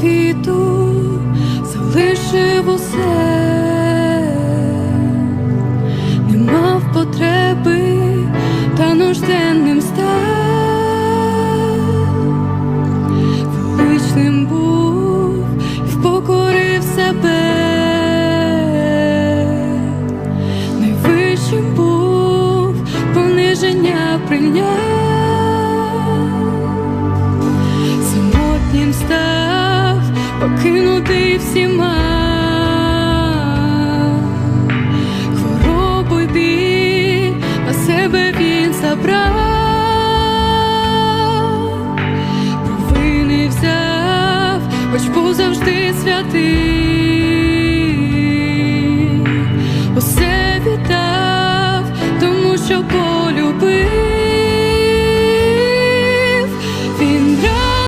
світу залишив усе, не мав потреби та нужденним став, величним був і впокорив себе, найвищим. покинутий всіма, хворобу біль на себе він забрав, провини хоч був завжди святий, усе вітав.